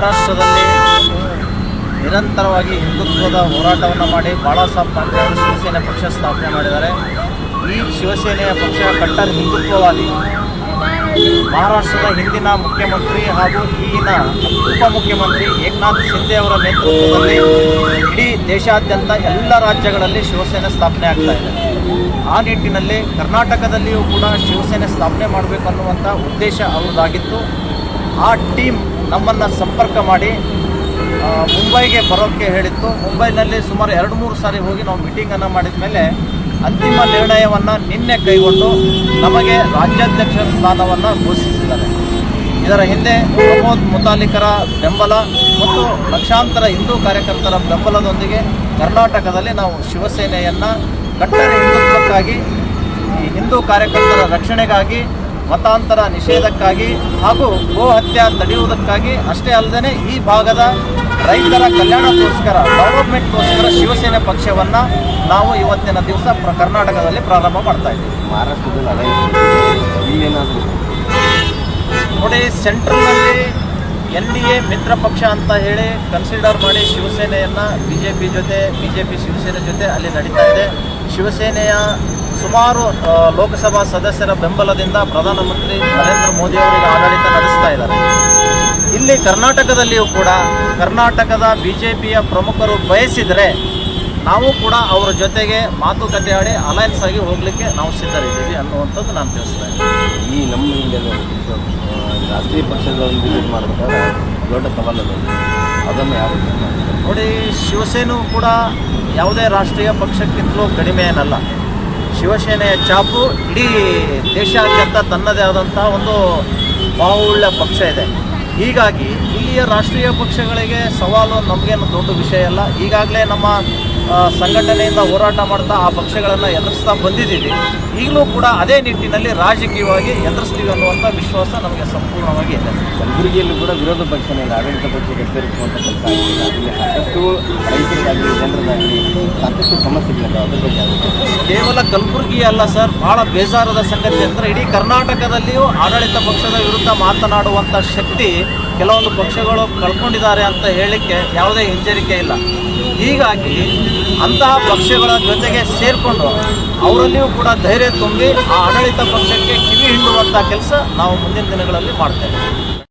ಮಹಾರಾಷ್ಟ್ರದಲ್ಲಿ ನಿರಂತರವಾಗಿ ಹಿಂದುತ್ವದ ಹೋರಾಟವನ್ನು ಮಾಡಿ ಬಾಳಾಸಾಹೇಬ್ ಪಾಟೀಲ್ ಅವರು ಶಿವಸೇನೆ ಪಕ್ಷ ಸ್ಥಾಪನೆ ಮಾಡಿದ್ದಾರೆ. ಈ ಶಿವಸೇನೆಯ ಪಕ್ಷ ಕಟ್ಟರ್ ಹಿಂದುತ್ವವಾದಿ. ಮಹಾರಾಷ್ಟ್ರದ ಹಿಂದಿನ ಮುಖ್ಯಮಂತ್ರಿ ಹಾಗೂ ಈಗಿನ ಉಪಮುಖ್ಯಮಂತ್ರಿ ಏಕನಾಥ್ ಶಿಂದೆ ಅವರ ನೇತೃತ್ವದಲ್ಲಿ ಇಡೀ ದೇಶಾದ್ಯಂತ ಎಲ್ಲ ರಾಜ್ಯಗಳಲ್ಲಿ ಶಿವಸೇನೆ ಸ್ಥಾಪನೆ ಆಗ್ತಾ ಇದೆ. ಆ ನಿಟ್ಟಿನಲ್ಲಿ ಕರ್ನಾಟಕದಲ್ಲಿಯೂ ಕೂಡ ಶಿವಸೇನೆ ಸ್ಥಾಪನೆ ಮಾಡಬೇಕು ಅನ್ನುವಂಥ ಉದ್ದೇಶ ಅವರದಾಗಿತ್ತು ಆ ಟೀಮ್ ನಮ್ಮನ್ನು ಸಂಪರ್ಕ ಮಾಡಿ ಮುಂಬೈಗೆ ಬರೋಕ್ಕೆ ಹೇಳಿತ್ತು. ಮುಂಬೈನಲ್ಲಿ ಸುಮಾರು ಎರಡು ಮೂರು ಸಾರಿ ಹೋಗಿ ನಾವು ಮೀಟಿಂಗನ್ನು ಮಾಡಿದ ಮೇಲೆ ಅಂತಿಮ ನಿರ್ಣಯವನ್ನು ನಿನ್ನೆ ಕೈಗೊಂಡು ನಮಗೆ ರಾಜ್ಯಾಧ್ಯಕ್ಷರ ಸ್ಥಾನವನ್ನು ಘೋಷಿಸಿದ್ದಾರೆ. ಇದರ ಹಿಂದೆ ಪ್ರಮೋದ್ ಮುತಾಲಿಕರ ಬೆಂಬಲ ಮತ್ತು ಲಕ್ಷಾಂತರ ಹಿಂದೂ ಕಾರ್ಯಕರ್ತರ ಬೆಂಬಲದೊಂದಿಗೆ ಕರ್ನಾಟಕದಲ್ಲಿ ನಾವು ಶಿವಸೇನೆಯನ್ನು ಕಟ್ಟಡ ಹಿಂದುತ್ವಕ್ಕಾಗಿ, ಈ ಹಿಂದೂ ಕಾರ್ಯಕರ್ತರ ರಕ್ಷಣೆಗಾಗಿ ಮತಾಂತರ ನಿಷೇಧಕ್ಕಾಗಿ ಹಾಗೂ ಗೋ ಹತ್ಯೆ ತಡೆಯುವುದಕ್ಕಾಗಿ ಅಷ್ಟೇ ಅಲ್ಲದೆ ಈ ಭಾಗದ ರೈತರ ಕಲ್ಯಾಣಕ್ಕೋಸ್ಕರ ಡೆವಲಪ್ಮೆಂಟ್ಗೋಸ್ಕರ ಶಿವಸೇನೆ ಪಕ್ಷವನ್ನು ನಾವು ಇವತ್ತಿನ ದಿವಸ ಪ್ರ ಕರ್ನಾಟಕದಲ್ಲಿ ಪ್ರಾರಂಭ ಮಾಡ್ತಾ ಇದ್ದೀವಿ. ಮಹಾರಾಷ್ಟ್ರದಲ್ಲಿ ಇಲ್ಲೇನಾದರೂ ನೋಡಿ ಸೆಂಟ್ರಲ್ನಲ್ಲಿ ಎನ್ ಡಿ ಎ ಮಿತ್ರ ಪಕ್ಷ ಅಂತ ಹೇಳಿ ಕನ್ಸಿಡರ್ ಮಾಡಿ ಶಿವಸೇನೆಯನ್ನು ಬಿ ಜೆ ಪಿ ಜೊತೆ ಬಿ ಜೆ ಪಿ ಶಿವಸೇನೆ ಜೊತೆ ಅಲ್ಲಿ ನಡೀತಾ ಇದೆ. ಶಿವಸೇನೆಯ ಸುಮಾರು ಲೋಕಸಭಾ ಸದಸ್ಯರ ಬೆಂಬಲದಿಂದ ಪ್ರಧಾನಮಂತ್ರಿ ನರೇಂದ್ರ ಮೋದಿ ಅವರಿಗೆ ಆಡಳಿತ ನಡೆಸ್ತಾ ಇದ್ದಾರೆ. ಇಲ್ಲಿ ಕರ್ನಾಟಕದಲ್ಲಿಯೂ ಕೂಡ ಕರ್ನಾಟಕದ ಬಿ ಜೆ ಪಿಯ ಪ್ರಮುಖರು ಬಯಸಿದರೆ ನಾವು ಕೂಡ ಅವರ ಜೊತೆಗೆ ಮಾತುಕತೆ ಆಡಿ ಅಲಯನ್ಸ್ ಆಗಿ ಹೋಗಲಿಕ್ಕೆ ನಾವು ಸಿದ್ಧರಿದ್ದೀವಿ ಅನ್ನುವಂಥದ್ದು ನಾನು ತಿಳಿಸ್ತಾ ಇದ್ದೀನಿ. ಈ ನಮ್ಮ ಇಂಡಿಯಾದ ರಾಷ್ಟ್ರೀಯ ಪಕ್ಷಗಳನ್ನು ಇದು ಮಾಡಬೇಕಾದ್ರೆ ದೊಡ್ಡ ಸವಾಲು ಅದನ್ನು ಯಾರು ನೋಡಿ ಶಿವಸೇನೆ ಕೂಡ ಯಾವುದೇ ರಾಷ್ಟ್ರೀಯ ಪಕ್ಷಕ್ಕಿಂತಲೂ ಕಡಿಮೆ ಏನಲ್ಲ. ಶಿವಸೇನೆಯ ಛಾಪು ಇಡೀ ದೇಶಾದ್ಯಂತ ತನ್ನದೇ ಆದಂಥ ಒಂದು ಬಾಹುಳ್ಯ ಪಕ್ಷ ಇದೆ. ಹೀಗಾಗಿ ಇಲ್ಲಿಯ ರಾಷ್ಟ್ರೀಯ ಪಕ್ಷಗಳಿಗೆ ಸವಾಲು ನಮಗೇನು ದೊಡ್ಡ ವಿಷಯ ಅಲ್ಲ. ಈಗಾಗಲೇ ನಮ್ಮ ಸಂಘಟನೆಯಿಂದ ಹೋರಾಟ ಮಾಡ್ತಾ ಆ ಪಕ್ಷಗಳನ್ನು ಎದುರಿಸ್ತಾ ಬಂದಿದ್ದೀವಿ. ಈಗಲೂ ಕೂಡ ಅದೇ ನಿಟ್ಟಿನಲ್ಲಿ ರಾಜಕೀಯವಾಗಿ ಎದುರಿಸ್ತೀವಿ ಅನ್ನುವಂಥ ವಿಶ್ವಾಸ ನಮಗೆ ಸಂಪೂರ್ಣವಾಗಿ ಇದೆ. ಕಲಬುರಗಿಯಲ್ಲಿ ಕೂಡ ವಿರೋಧ ಪಕ್ಷನೇ ಇಲ್ಲ, ಆಡಳಿತ ಪಕ್ಷಕ್ಕೆ ಎಚ್ಚರಿಸುವಂಥ ಕೆಲಸ ಆಗಿದೆ. ಅಲ್ಲಿ ಸಾಕಷ್ಟು ರೈತರಿಗಾಗಲಿ ಜನರಿಗಾಗಲಿ ಸಾಕಷ್ಟು ಸಮಸ್ಯೆಗಳಿದ್ದಾವೆ ಅದ್ರ ಬಗ್ಗೆ ಕೇವಲ ಕಲಬುರಗಿ ಅಲ್ಲ ಸರ್ ಬಹಳ ಬೇಜಾರದ ಸಂಗತಿ ಅಂದರೆ ಇಡೀ ಕರ್ನಾಟಕದಲ್ಲಿಯೂ ಆಡಳಿತ ಪಕ್ಷದ ವಿರುದ್ಧ ಮಾತನಾಡುವಂಥ ಶಕ್ತಿ ಕೆಲವೊಂದು ಪಕ್ಷಗಳು ಕಳ್ಕೊಂಡಿದ್ದಾರೆ ಅಂತ ಹೇಳಲಿಕ್ಕೆ ಯಾವುದೇ ಹಿಂಜರಿಕೆ ಇಲ್ಲ. ಹೀಗಾಗಿ ಅಂತಹ ಪಕ್ಷಗಳ ಜೊತೆಗೆ ಸೇರಿಕೊಂಡು ಅವರಲ್ಲಿಯೂ ಕೂಡ ಧೈರ್ಯ ತುಂಬಿ ಆ ಆಡಳಿತ ಪಕ್ಷಕ್ಕೆ ಕಿವಿ ಹಿಂಡುವಂಥ ಕೆಲಸ ನಾವು ಮುಂದಿನ ದಿನಗಳಲ್ಲಿ ಮಾಡ್ತೇವೆ.